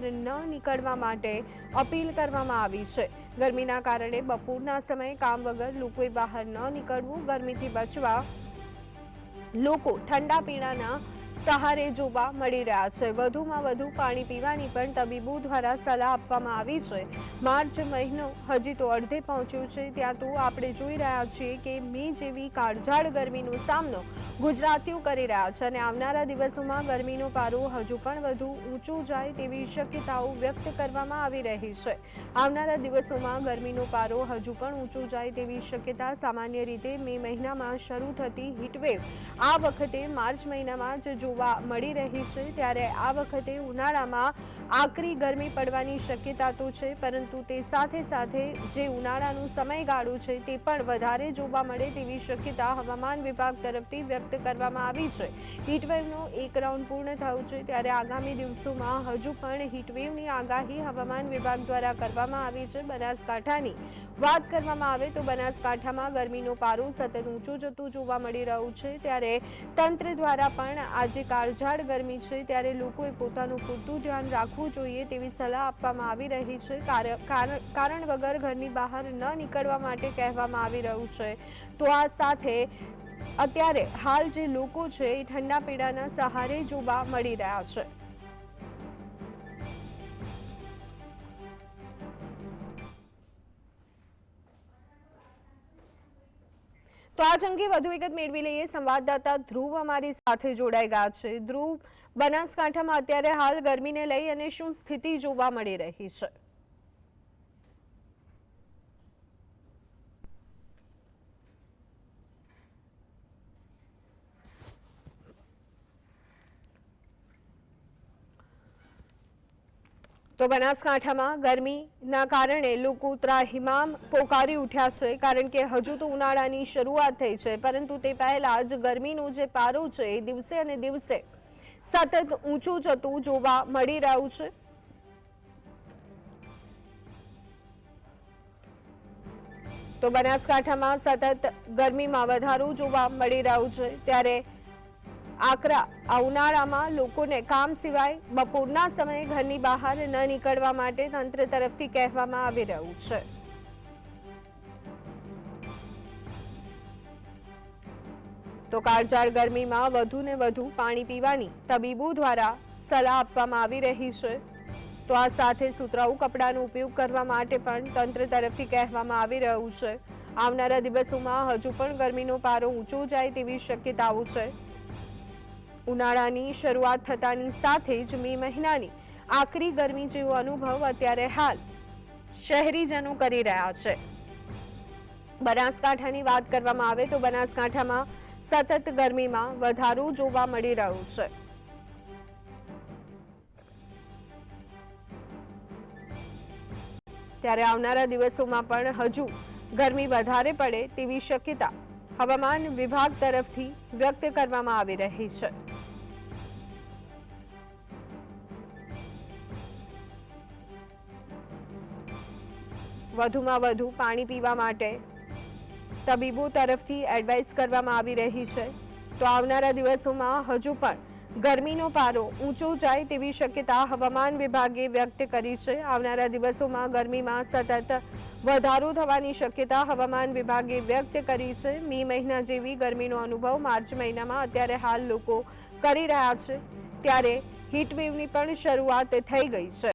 ન નીકળવા માટે અપીલ કરવામાં આવી છે. ગરમીના કારણે બપોરના સમયે કામ વગર લોકોએ બહાર ન નીકળવું, ગરમીથી બચવા લોકો ઠંડા પીણાના સહારે જોવા મળી રહ્યા છે. વધુમાં વધુ પાણી પીવાની પણ તબીબો દ્વારા સલાહ આપવામાં આવી છે. માર્ચ મહિનો હજી તો અડધે પહોંચ્યો છે. ત્યાં તો આપણે જોઈ રહ્યા છીએ કે મે જેવી કાળઝાળ ગરમીનો સામનો ગુજરાતીઓ કરી રહ્યા છે અને આવનારા દિવસોમાં ગરમીનો પારો હજુ પણ વધુ ઊંચો જાય તેવી શક્યતાઓ વ્યક્ત કરવામાં આવી રહી છે. આવનારા દિવસોમાં ગરમીનો પારો હજુ પણ ઊંચો જાય તેવી શક્યતા સામાન્ય રીતે મે મહિનામાં શરૂ થતી હીટવેવ આ વખતે માર્ચ મહિનામાં જ જોવા મળી રહી છે ત્યારે આ વખતે ઉનાળામાં આકરી ગરમી પડવાની શક્યતા તો છે, પરંતુ તે સાથે સાથે જે ઉનાળાનું સમયગાળો છે તે પણ વધારે જોવા મળે તેવી શક્યતા હવામાન વિભાગ તરફથી વ્યક્ત કરવામાં આવી છે. હીટવેવનો એક રાઉન્ડ પૂર્ણ થયો છે ત્યારે આગામી દિવસોમાં હજુ પણ હીટવેવની આગાહી હવામાન વિભાગ દ્વારા કરવામાં આવી છે. બનાસકાંઠાની વાત કરવામાં આવે તો બનાસકાંઠામાં ગરમીનો પારો સતત ઊંચો જતો જોવા મળી રહ્યો છે. ત્યારે તંત્ર દ્વારા પણ આજે કાળઝાળ ગરમી છે, ત્યારે લોકોએ પોતાનું પૂરતું ધ્યાન રાખવું જોઈએ તેવી સલાહ આપવામાં આવી રહી છે. કાર- કારણ કારણ વગર ઘરની બહાર ન નીકળવા માટે કહેવામાં આવી રહ્યું છે. તો આ સાથે અત્યારે હાલ જે લોકો છે એ ઠંડા પીડાના સહારે જોવા મળી રહ્યા છે. તો આ અંગે વધુ વિગત મેળવી લઈએ. સંવાદદાતા ધ્રુવ અમારી સાથે જોડાઈ ગયા છે. ધ્રુવ, બનાસકાંઠામાં અત્યારે હાલ ગરમીને લઈ અને શું સ્થિતિ જોવા મળી રહી છે? તો બનાસકાંઠામાં ગરમીના કારણે લોકો ત્રાહિમામ પોકારી ઉઠ્યા છે, કારણ કે હજુ તો ઉનાળાની શરૂઆત થઈ છે, પરંતુ તે પહેલા જ ગરમીનો જે પારો છે એ દિવસે અને દિવસે સતત ઊંચું જતું જોવા મળી રહ્યું છે. તો બનાસકાંઠામાં સતત ગરમીમાં વધારો જોવા મળી રહ્યું છે, ત્યારે આકરા આ ઉનાળામાં લોકોને કામ સિવાય બપોરના સમયે ઘરની બહાર ન નીકળવા માટે તંત્ર તરફથી કહેવામાં આવી રહ્યું છે. તો કાળઝાળ ગરમીમાં વધુ ને વધુ પાણી પીવાની તબીબો દ્વારા સલાહ આપવામાં આવી રહી છે. તો આ સાથે સુતરાઉ કપડાનો ઉપયોગ કરવા માટે પણ તંત્ર તરફથી કહેવામાં આવી રહ્યું છે. આવનારા દિવસોમાં હજુ પણ ગરમીનો પારો ઊંચો જાય તેવી શક્યતાઓ છે. ઉનાળાની શરૂઆત થતાની સાથે જ મે મહિનાની આકરી ગરમી જેવો અનુભવ અત્યારે હાલ શહેરીજનો કરી રહ્યા છે. બનાસકાંઠાની વાત કરવામાં આવે તો બનાસકાંઠામાં સતત ગરમીમાં વધારો જોવા મળી રહ્યો છે. ત્યારે આવનારા દિવસોમાં પણ હજુ ગરમી વધારે પડે તેવી શક્યતા હવામાન વિભાગ તરફથી વ્યક્ત કરવામાં આવી રહી છે. વધુમાં વધુ પાણી પીવા માટે તબીબો તરફથી એડવાઇસ કરવામાં આવી રહી છે. તો આવનારા દિવસોમાં હજુ પણ ગરમીનો પારો ઊંચો જાય તેવી શક્યતા હવામાન વિભાગે વ્યક્ત કરી છે. આવનારા દિવસોમાં ગરમીમાં સતત વધારો થવાની શક્યતા હવામાન વિભાગે વ્યક્ત કરી છે. મે મહિના જેવી ગરમીનો અનુભવ માર્ચ મહિનામાં અત્યારે હાલ લોકો કરી રહ્યા છે. ત્યારે હીટવેવની પણ શરૂઆત થઈ ગઈ છે.